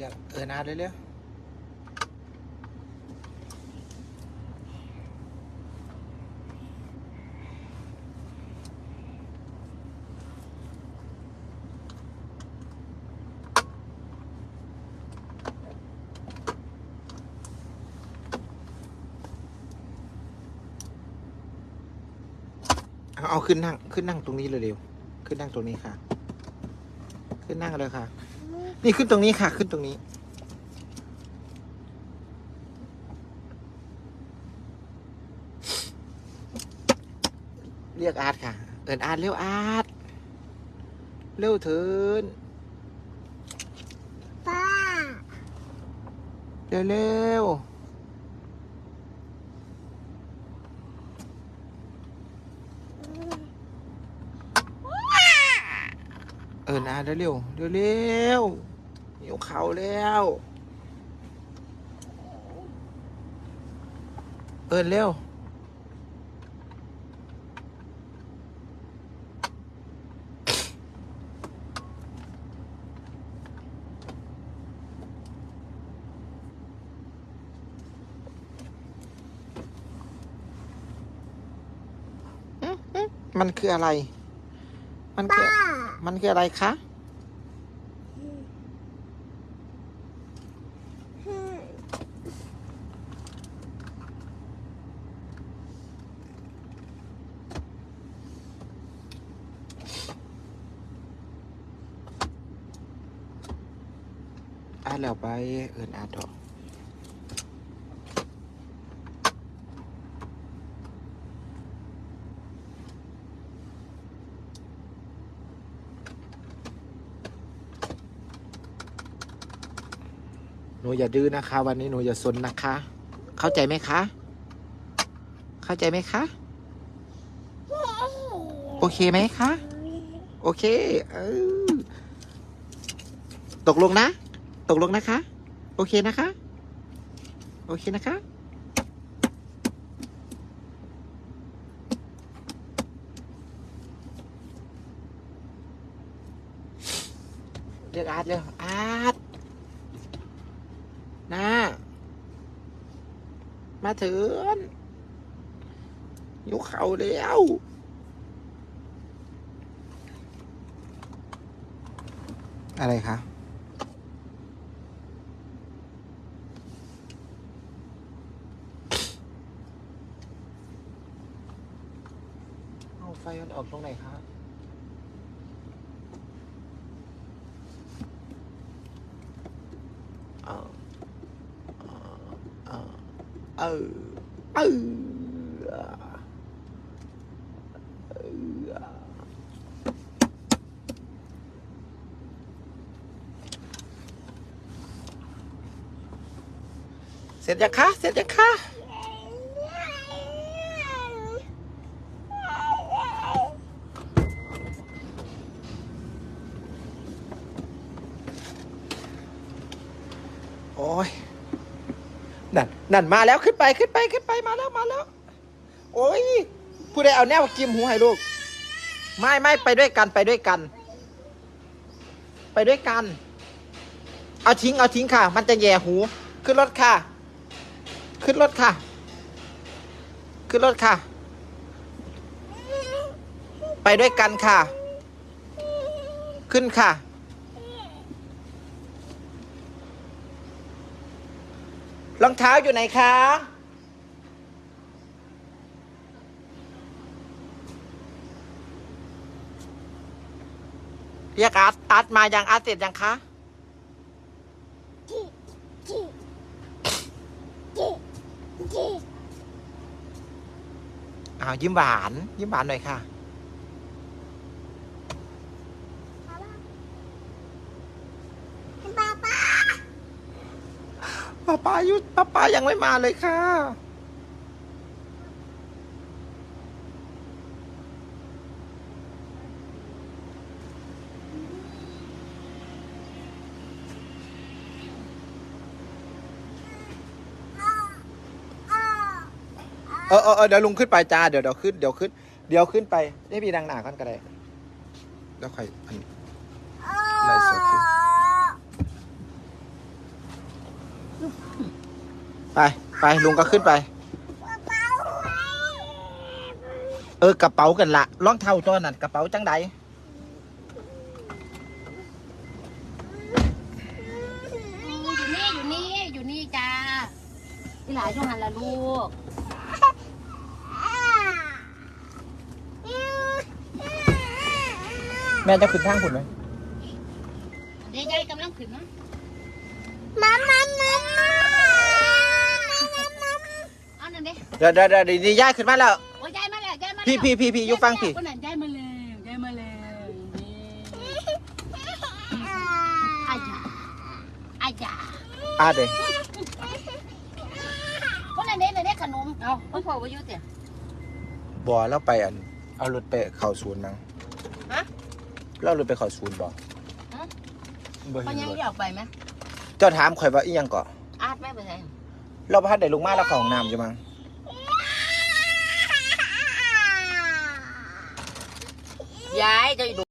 เดี๋ยวเออนาเร็วเอาขึ้นนั่งขึ้นนั่งตรงนี้เร็วๆขึ้นนั่งตรงนี้ค่ะ ขึ้นนั่งเลยค่ะ นี่ขึ้นตรงนี้ค่ะ ขึ้นตรงนี้ เรียกอาร์ตค่ะ เอินอาร์ตเร็วอาร์ตเร็วเถินป้าเร็วเร็วเอินอาร์ตเร็วเร็วเร็ว หิวเข่าแล้ว เอินเร็ว มันคืออะไร มันคือป้ามันคืออะไรคะ อะ แล้วไปเอินอาเถอะหนูอย่าดื้อนะคะ วันนี้หนูอย่าซนนะคะ เข้าใจไหมคะ เข้าใจไหมคะ โอเคไหมคะ โอเค เออ ตกลงนะ ตกลงนะคะ โอเคนะคะ โอเคนะคะ เรียกอาร์ตเร็วอาร์ตนะมาเถินยกเข่าแล้วอะไรคะ เอา ไฟมันออกตรงไหนคะเอาเอาเอาเออเสร็จยังคะ เสร็จยังคะ โอ้ยนั่นนั่นมาแล้วขึ้นไปขึ้นไปขึ้นไปมาแล้วมาแล้ว โอ้ยผู้ใดเอาแนวกิมหูให้ลูก ไม่ไม่ไปด้วยกันไปด้วยกัน ไปด้วยกัน เอาทิ้งเอาทิ้งค่ะ มันจะแย่หู ขึ้นรถค่ะ ขึ้นรถค่ะ ขึ้นรถค่ะ ไปด้วยกันค่ะ ขึ้นค่ะ รองเท้าอยู่ไหนคะ เรียกอาร์ตอาร์ตมายังอาร์ตเสร็จยังคะอ้าวยิ้มหวาน ยิ้มหวานหน่อยค่ะ ป้าป้า ป้าป้ายุป้าป้ายังไม่มาเลยค่ะ เออเออเออเดี๋ยวลุงขึ้นไปจ้า เดี๋ยวเดี๋ยวขึ้น เดี๋ยวขึ้น เดี๋ยวขึ้นไปให้พี่ดังหนาก่อนก็ได้แล้วใครอันไล่สดอยู่ ไปไปลุงก็ขึ้นไป เออกระเป๋ากันละรองเท้าตัวนั้นกระเป๋าจังใดอยู่นี่อยู่นี่อยู่นี่จ้าพี่หลายช่วงหันละลูกแม่จะขึ้นทางคุณไหมเดี๋ยวยายกำลังขึ้นนะมามามา เอาหนึ่งดิเดี๋ยวเดี๋ยวเดี๋ยวเดี๋ยวย้ายขึ้นมาแล้ว โอ้ยยายมาแล้วยายมาแล้วพี่พี่พี่พี่อยู่ฟังพี่คนนั้นยายมาแล้วยายมาแล้วนี่อาญาอาญาอาเดี๋ยวคนนั้นเด็กเด็กขนมเอาพ่พ่อวายู่เตี่ยบ่แล้วไปอัน เอารถไปเข้าศูนย์มั้งฮะเรารถไปเข้าศูนย์บ่ฮะบ่พ่อเห็ยังรถอยากไปไหมเจ้าถามข่อยว่าอีหยังก่ออาดไหมไปไหนเราพัดได้ลงมาแล้วเข้าห้องน้ำอยู่มั้ง ยายจะอยู่